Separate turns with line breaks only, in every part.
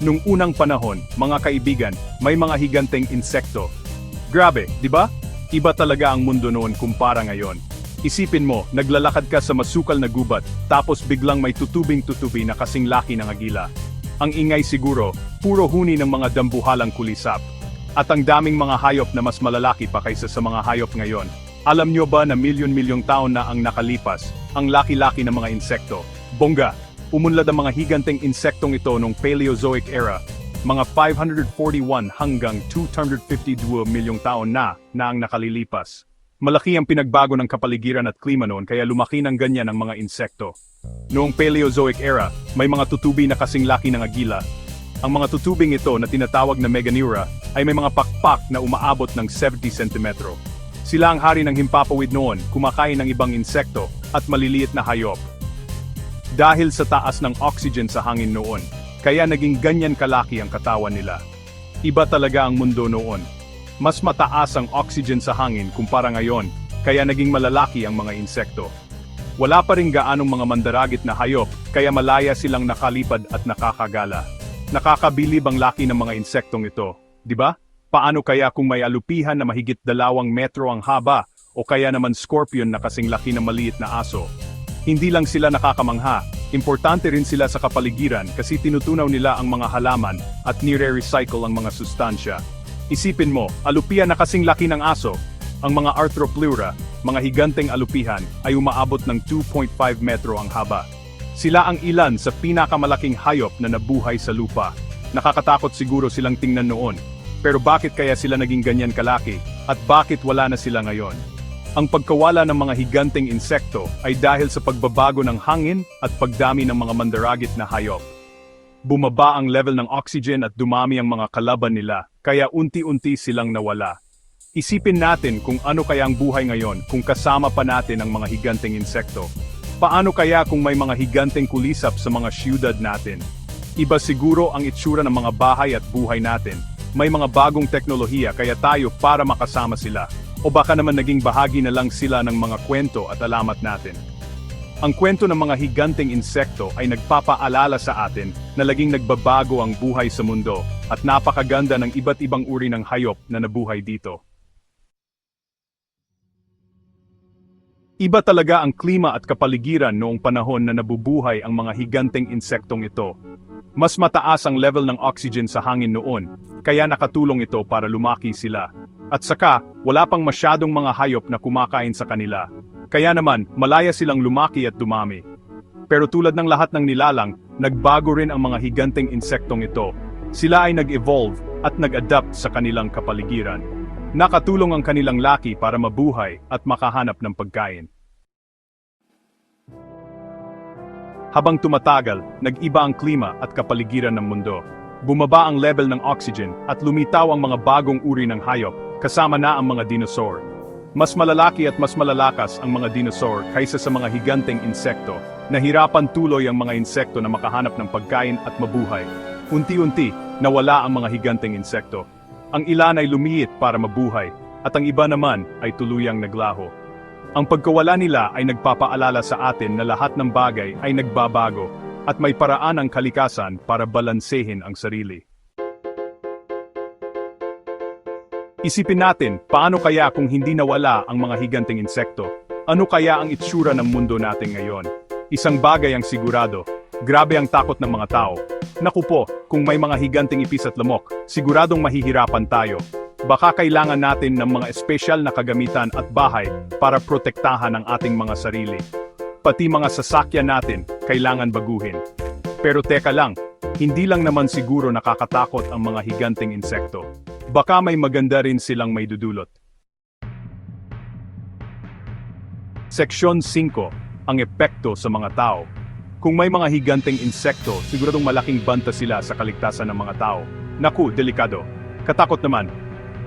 Nung unang panahon, mga kaibigan, may mga higanteng insekto. Grabe, di ba? Iba talaga ang mundo noon kumpara ngayon. Isipin mo, naglalakad ka sa masukal na gubat, tapos biglang may tutubing-tutubi na kasing laki ng agila. Ang ingay siguro, puro huni ng mga dambuhalang kulisap. At ang daming mga hayop na mas malalaki pa kaysa sa mga hayop ngayon. Alam nyo ba na milyon-milyong taon na ang nakalipas, ang laki-laki ng mga insekto? Bongga, umunlad ang mga higanteng insektong ito nung Paleozoic era, mga 541 hanggang 252 milyong taon na na ang nakalilipas. Malaki ang pinagbago ng kapaligiran at klima noon kaya lumaki ng ganyan ang mga insekto. Noong Paleozoic era, may mga tutubi na kasing laki ng agila. Ang mga tutubing ito na tinatawag na Meganeura ay may mga pakpak na umaabot ng 70 cm. Sila ang hari ng himpapawid noon, kumakain ng ibang insekto at maliliit na hayop. Dahil sa taas ng oxygen sa hangin noon, kaya naging ganyan kalaki ang katawan nila. Iba talaga ang mundo noon. Mas mataas ang oxygen sa hangin kumpara ngayon, kaya naging malalaki ang mga insekto. Wala pa rin gaanong mga mandaragit na hayop, kaya malaya silang nakalipad at nakakagala. Nakakabilib ang laki ng mga insektong ito, di ba? Paano kaya kung may alupihan na mahigit dalawang metro ang haba, o kaya naman scorpion na kasing laki ng maliit na aso? Hindi lang sila nakakamangha, importante rin sila sa kapaligiran kasi tinutunaw nila ang mga halaman at nire-recycle ang mga sustansya. Isipin mo, alupihan na kasing laki ng aso, ang mga Arthropleura, mga higanteng alupihan, ay umaabot ng 2.5 metro ang haba. Sila ang ilan sa pinakamalaking hayop na nabuhay sa lupa. Nakakatakot siguro silang tingnan noon. Pero bakit kaya sila naging ganyan kalaki? At bakit wala na sila ngayon? Ang pagkawala ng mga higanteng insekto ay dahil sa pagbabago ng hangin at pagdami ng mga mandaragit na hayop. Bumaba ang level ng oxygen at dumami ang mga kalaban nila, kaya unti-unti silang nawala. Isipin natin kung ano kaya ang buhay ngayon kung kasama pa natin ang mga higanteng insekto. Paano kaya kung may mga higanteng kulisap sa mga siyudad natin? Iba siguro ang itsura ng mga bahay at buhay natin. May mga bagong teknolohiya kaya tayo para makasama sila. O baka naman naging bahagi na lang sila ng mga kwento at alamat natin. Ang kwento ng mga higanteng insekto ay nagpapaalala sa atin na laging nagbabago ang buhay sa mundo at napakaganda ng iba't ibang uri ng hayop na nabuhay dito. Iba talaga ang klima at kapaligiran noong panahon na nabubuhay ang mga higanteng insektong ito. Mas mataas ang level ng oxygen sa hangin noon, kaya nakatulong ito para lumaki sila. At saka, wala pang masyadong mga hayop na kumakain sa kanila. Kaya naman, malaya silang lumaki at dumami. Pero tulad ng lahat ng nilalang, nagbago rin ang mga higanteng insektong ito. Sila ay nag-evolve at nag-adapt sa kanilang kapaligiran. Nakatulong ang kanilang laki para mabuhay at makahanap ng pagkain. Habang tumatagal, nag-iba ang klima at kapaligiran ng mundo. Bumaba ang level ng oxygen at lumitaw ang mga bagong uri ng hayop, kasama na ang mga dinosaur. Mas malalaki at mas malalakas ang mga dinosaur kaysa sa mga higanteng insekto. Nahirapan tuloy ang mga insekto na makahanap ng pagkain at mabuhay. Unti-unti, nawala ang mga higanteng insekto. Ang ilan ay lumiit para mabuhay, at ang iba naman ay tuluyang naglaho. Ang pagkawala nila ay nagpapaalala sa atin na lahat ng bagay ay nagbabago, at may paraan ang kalikasan para balansehin ang sarili. Isipin natin, paano kaya kung hindi nawala ang mga higanteng insekto? Ano kaya ang itsura ng mundo natin ngayon? Isang bagay ang sigurado, grabe ang takot ng mga tao. Naku po, kung may mga higanteng ipis at lamok, siguradong mahihirapan tayo. Baka kailangan natin ng mga espesyal na kagamitan at bahay para protektahan ang ating mga sarili. Pati mga sasakyan natin, kailangan baguhin. Pero teka lang, hindi lang naman siguro nakakatakot ang mga higanteng insekto. Baka may maganda rin silang may dudulot. Seksyon 5, ang epekto sa mga tao. Kung may mga higanteng insekto, siguradong malaking banta sila sa kaligtasan ng mga tao. Naku, delikado. Katakot naman.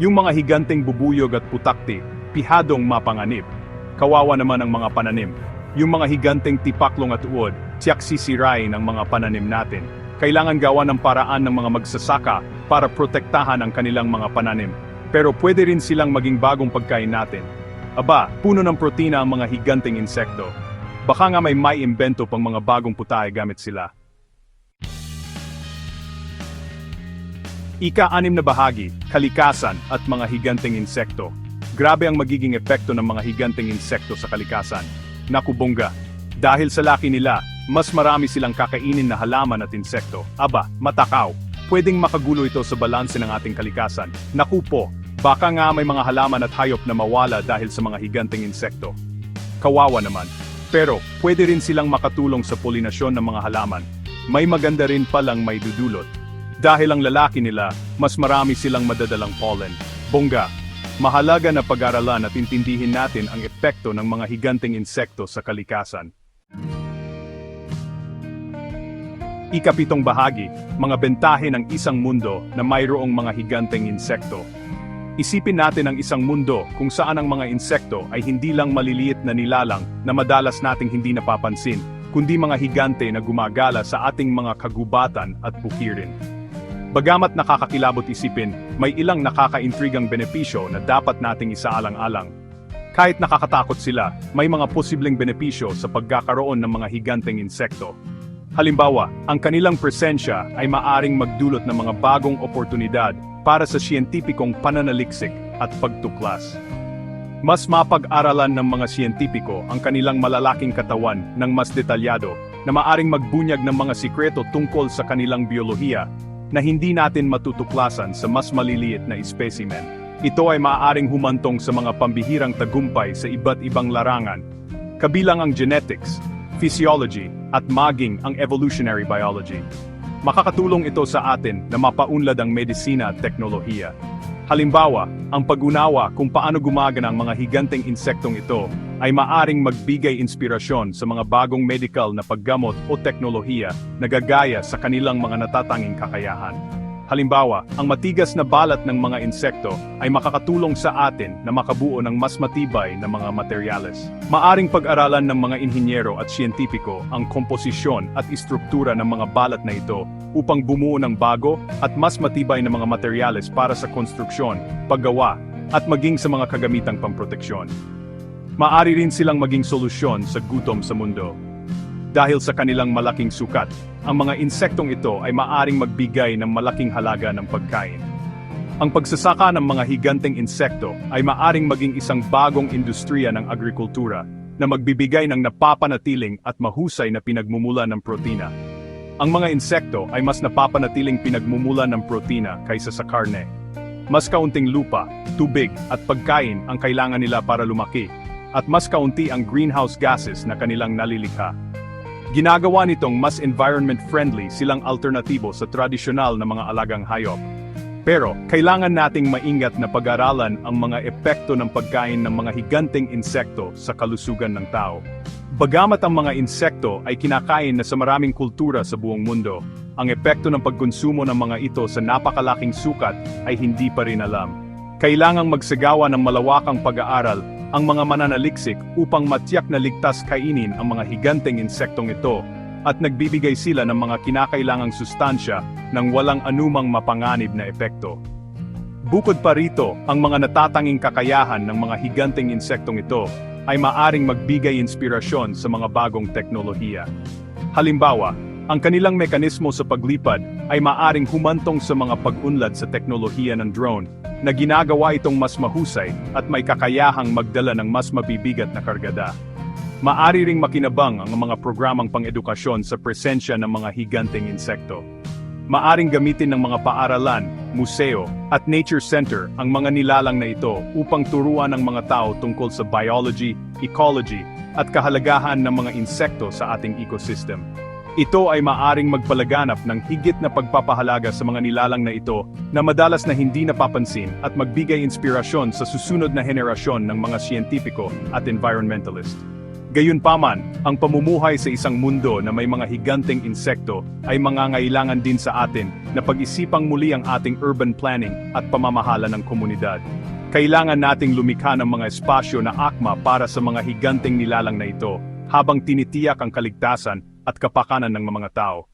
Yung mga higanteng bubuyog at putakti, pihadong mapanganib. Kawawa naman ang mga pananim. Yung mga higanteng tipaklong at uod, tiyak sisirain ang mga pananim natin. Kailangan gawa ng paraan ng mga magsasaka para protektahan ang kanilang mga pananim. Pero pwede rin silang maging bagong pagkain natin. Aba, puno ng protina ang mga higanteng insekto. Baka nga may may imbento pang mga bagong putahe gamit sila. Ika-anim na bahagi, kalikasan at mga higanteng insekto. Grabe ang magiging epekto ng mga higanteng insekto sa kalikasan. Naku bongga, dahil sa laki nila, mas marami silang kakainin na halaman at insekto. Aba, matakaw. Pwedeng makagulo ito sa balanse ng ating kalikasan. Naku po, baka nga may mga halaman at hayop na mawala dahil sa mga higanteng insekto. Kawawa naman. Pero, pwede rin silang makatulong sa polinasyon ng mga halaman. May maganda rin palang may dudulot. Dahil ang lalaki nila, mas marami silang madadalang pollen. Bongga, mahalaga na pag-aralan at intindihin natin ang epekto ng mga higanteng insekto sa kalikasan. Ikapitong bahagi, mga bentahe ng isang mundo na mayroong mga higanteng insekto. Isipin natin ang isang mundo kung saan ang mga insekto ay hindi lang maliliit na nilalang na madalas nating hindi napapansin, kundi mga higante na gumagala sa ating mga kagubatan at bukirin. Bagamat nakakakilabot isipin, may ilang nakakaintrigang benepisyo na dapat nating isaalang-alang. Kahit nakakatakot sila, may mga posibleng benepisyo sa pagkakaroon ng mga higanteng insekto. Halimbawa, ang kanilang presensya ay maaring magdulot ng mga bagong oportunidad para sa siyentipikong pananaliksik at pagtuklas. Mas mapag-aralan ng mga siyentipiko ang kanilang malalaking katawan ng mas detalyado na maaring magbunyag ng mga sikreto tungkol sa kanilang biolohiya na hindi natin matutuklasan sa mas maliliit na specimen. Ito ay maaaring humantong sa mga pambihirang tagumpay sa iba't ibang larangan, kabilang ang genetics, physiology, at maging ang evolutionary biology. Makakatulong ito sa atin na mapaunlad ang medisina at teknolohiya. Halimbawa, ang pag-unawa kung paano gumagana ang mga higanteng insektong ito ay maaring magbigay inspirasyon sa mga bagong medical na paggamot o teknolohiya na gagaya sa kanilang mga natatanging kakayahan. Halimbawa, ang matigas na balat ng mga insekto ay makakatulong sa atin na makabuo ng mas matibay na mga materyales. Maaring pag-aralan ng mga inhinyero at siyentipiko ang komposisyon at istruktura ng mga balat na ito upang bumuo ng bago at mas matibay na mga materyales para sa konstruksyon, paggawa, at maging sa mga kagamitang pamproteksyon. Maari rin silang maging solusyon sa gutom sa mundo. Dahil sa kanilang malaking sukat, ang mga insektong ito ay maaring magbigay ng malaking halaga ng pagkain. Ang pagsasaka ng mga higanteng insekto ay maaring maging isang bagong industriya ng agrikultura na magbibigay ng napapanatiling at mahusay na pinagmumula ng protina. Ang mga insekto ay mas napapanatiling pinagmumula ng protina kaysa sa karne. Mas kaunting lupa, tubig at pagkain ang kailangan nila para lumaki, at mas kaunti ang greenhouse gases na kanilang nalilikha. Ginagawa nitong mas environment-friendly silang alternatibo sa tradisyonal na mga alagang hayop. Pero, kailangan nating maingat na pag-aralan ang mga epekto ng pagkain ng mga higanteng insekto sa kalusugan ng tao. Bagamat ang mga insekto ay kinakain na sa maraming kultura sa buong mundo, ang epekto ng pagkonsumo ng mga ito sa napakalaking sukat ay hindi pa rin alam. Kailangang magsagawa ng malawakang pag-aaral ang mga mananaliksik upang matiyak na ligtas kainin ang mga higanteng insektong ito at nagbibigay sila ng mga kinakailangang sustansya ng walang anumang mapanganib na epekto. Bukod pa rito, ang mga natatanging kakayahan ng mga higanteng insektong ito ay maaring magbigay inspirasyon sa mga bagong teknolohiya. Halimbawa, ang kanilang mekanismo sa paglipad ay maaring humantong sa mga pag-unlad sa teknolohiya ng drone na ginagawa itong mas mahusay at may kakayahang magdala ng mas mabibigat na kargada. Maari ring makinabang ang mga programang pang-edukasyon sa presensya ng mga higanteng insekto. Maaring gamitin ng mga paaralan, museo, at nature center ang mga nilalang na ito upang turuan ang mga tao tungkol sa biology, ecology, at kahalagahan ng mga insekto sa ating ecosystem. Ito ay maaring magpalaganap ng higit na pagpapahalaga sa mga nilalang na ito na madalas na hindi napapansin at magbigay inspirasyon sa susunod na henerasyon ng mga siyentipiko at environmentalist. Gayunpaman, ang pamumuhay sa isang mundo na may mga higanteng insekto ay mangangailangan din sa atin na pag-isipang muli ang ating urban planning at pamamahala ng komunidad. Kailangan nating lumikha ng mga espasyo na akma para sa mga higanteng nilalang na ito, habang tinitiyak ang kaligtasan at kapakanan ng mga tao.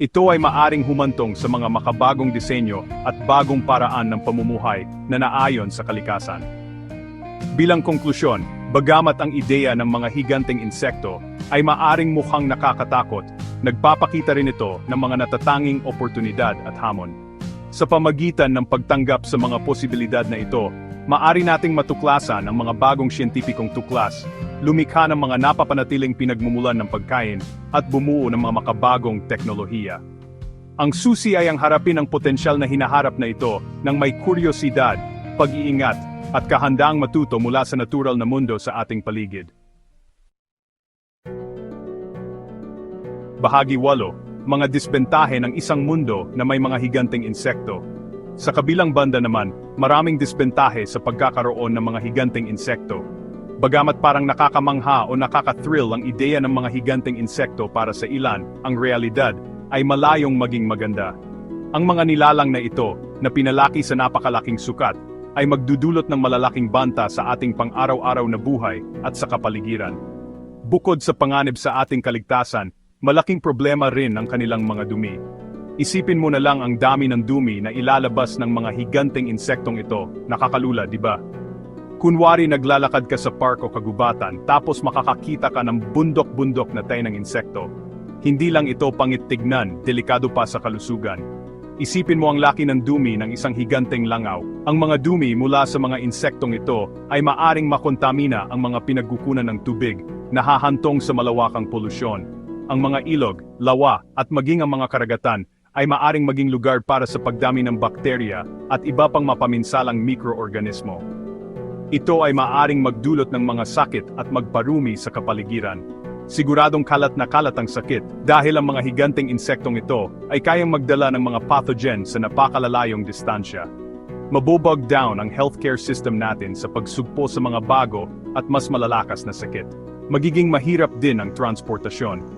Ito ay maaring humantong sa mga makabagong disenyo at bagong paraan ng pamumuhay na naayon sa kalikasan. Bilang konklusyon, bagamat ang ideya ng mga higanteng insekto ay maaring mukhang nakakatakot, nagpapakita rin ito ng mga natatanging oportunidad at hamon. Sa pamagitan ng pagtanggap sa mga posibilidad na ito, maari nating matuklasan ang mga bagong siyentipikong tuklas, lumikha ng mga napapanatiling pinagmumulan ng pagkain, at bumuo ng mga makabagong teknolohiya. Ang susi ay ang harapin ang potensyal na hinaharap na ito ng may kuryosidad, pag-iingat, at kahandaang matuto mula sa natural na mundo sa ating paligid. Bahagi 8, mga disbentahe ng isang mundo na may mga higanteng insekto. Sa kabilang banda naman, maraming disbentahe sa pagkakaroon ng mga higanteng insekto. Bagamat parang nakakamangha o nakaka-thrill ang ideya ng mga higanteng insekto para sa ilan, ang realidad ay malayong maging maganda. Ang mga nilalang na ito, na pinalaki sa napakalaking sukat, ay magdudulot ng malalaking banta sa ating pang-araw-araw na buhay at sa kapaligiran. Bukod sa panganib sa ating kaligtasan, malaking problema rin ang kanilang mga dumi. Isipin mo na lang ang dami ng dumi na ilalabas ng mga higanteng insektong ito, nakakalula, di ba? Kunwari naglalakad ka sa park o kagubatan tapos makakakita ka ng bundok-bundok na tayo ng insekto. Hindi lang ito pangit tignan, delikado pa sa kalusugan. Isipin mo ang laki ng dumi ng isang higanteng langaw. Ang mga dumi mula sa mga insektong ito ay maaring makontamina ang mga pinagkukunan ng tubig, nahahantong sa malawakang polusyon. Ang mga ilog, lawa, at maging ang mga karagatan ay maaring maging lugar para sa pagdami ng bakterya at iba pang mapaminsalang mikroorganismo. Ito ay maaring magdulot ng mga sakit at magparumi sa kapaligiran. Siguradong kalat na kalat ang sakit dahil ang mga higanteng insektong ito ay kayang magdala ng mga pathogen sa napakalalayong distansya. Mabobog down ang healthcare system natin sa pagsugpo sa mga bago at mas malalakas na sakit. Magiging mahirap din ang transportasyon.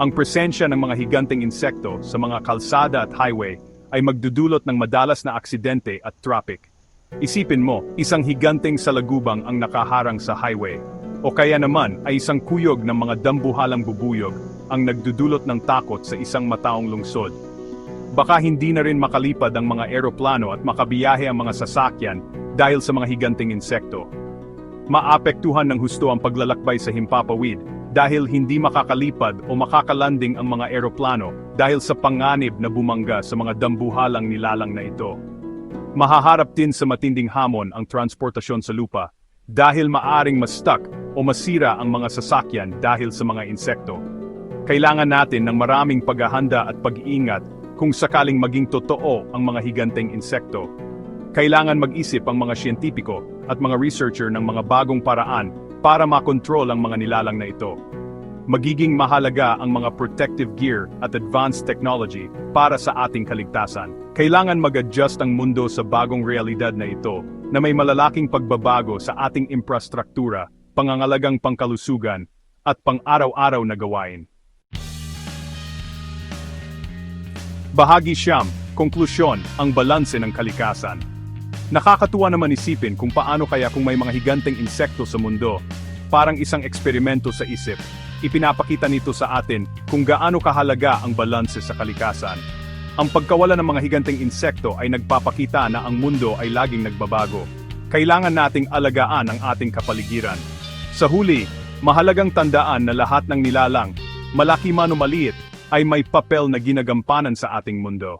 Ang presensya ng mga higanteng insekto sa mga kalsada at highway ay magdudulot ng madalas na aksidente at traffic. Isipin mo, isang higanteng salagubang ang nakaharang sa highway. O kaya naman ay isang kuyog ng mga dambuhalang bubuyog ang nagdudulot ng takot sa isang mataong lungsod. Baka hindi na rin makalipad ang mga eroplano at makabiyahe ang mga sasakyan dahil sa mga higanteng insekto. Maapektuhan ng husto ang paglalakbay sa himpapawid dahil hindi makakalipad o makakalanding ang mga eroplano dahil sa panganib na bumangga sa mga dambuhalang nilalang na ito. Mahaharap din sa matinding hamon ang transportasyon sa lupa dahil maaring ma-stuck o masira ang mga sasakyan dahil sa mga insekto. Kailangan natin ng maraming paghahanda at pag-iingat kung sakaling maging totoo ang mga higanteng insekto. Kailangan mag-isip ang mga siyentipiko at mga researcher ng mga bagong paraan para makontrol ang mga nilalang na ito. Magiging mahalaga ang mga protective gear at advanced technology para sa ating kaligtasan. Kailangan mag-adjust ang mundo sa bagong realidad na ito na may malalaking pagbabago sa ating infrastruktura, pangangalagang pangkalusugan, at pang-araw-araw na gawain. Bahagi siyam, konklusyon, ang balanse ng kalikasan. Nakakatuwa naman isipin kung paano kaya kung may mga higanteng insekto sa mundo. Parang isang eksperimento sa isip. Ipinapakita nito sa atin kung gaano kahalaga ang balanse sa kalikasan. Ang pagkawala ng mga higanteng insekto ay nagpapakita na ang mundo ay laging nagbabago. Kailangan nating alagaan ang ating kapaligiran. Sa huli, mahalagang tandaan na lahat ng nilalang, malaki man o maliit, ay may papel na ginagampanan sa ating mundo.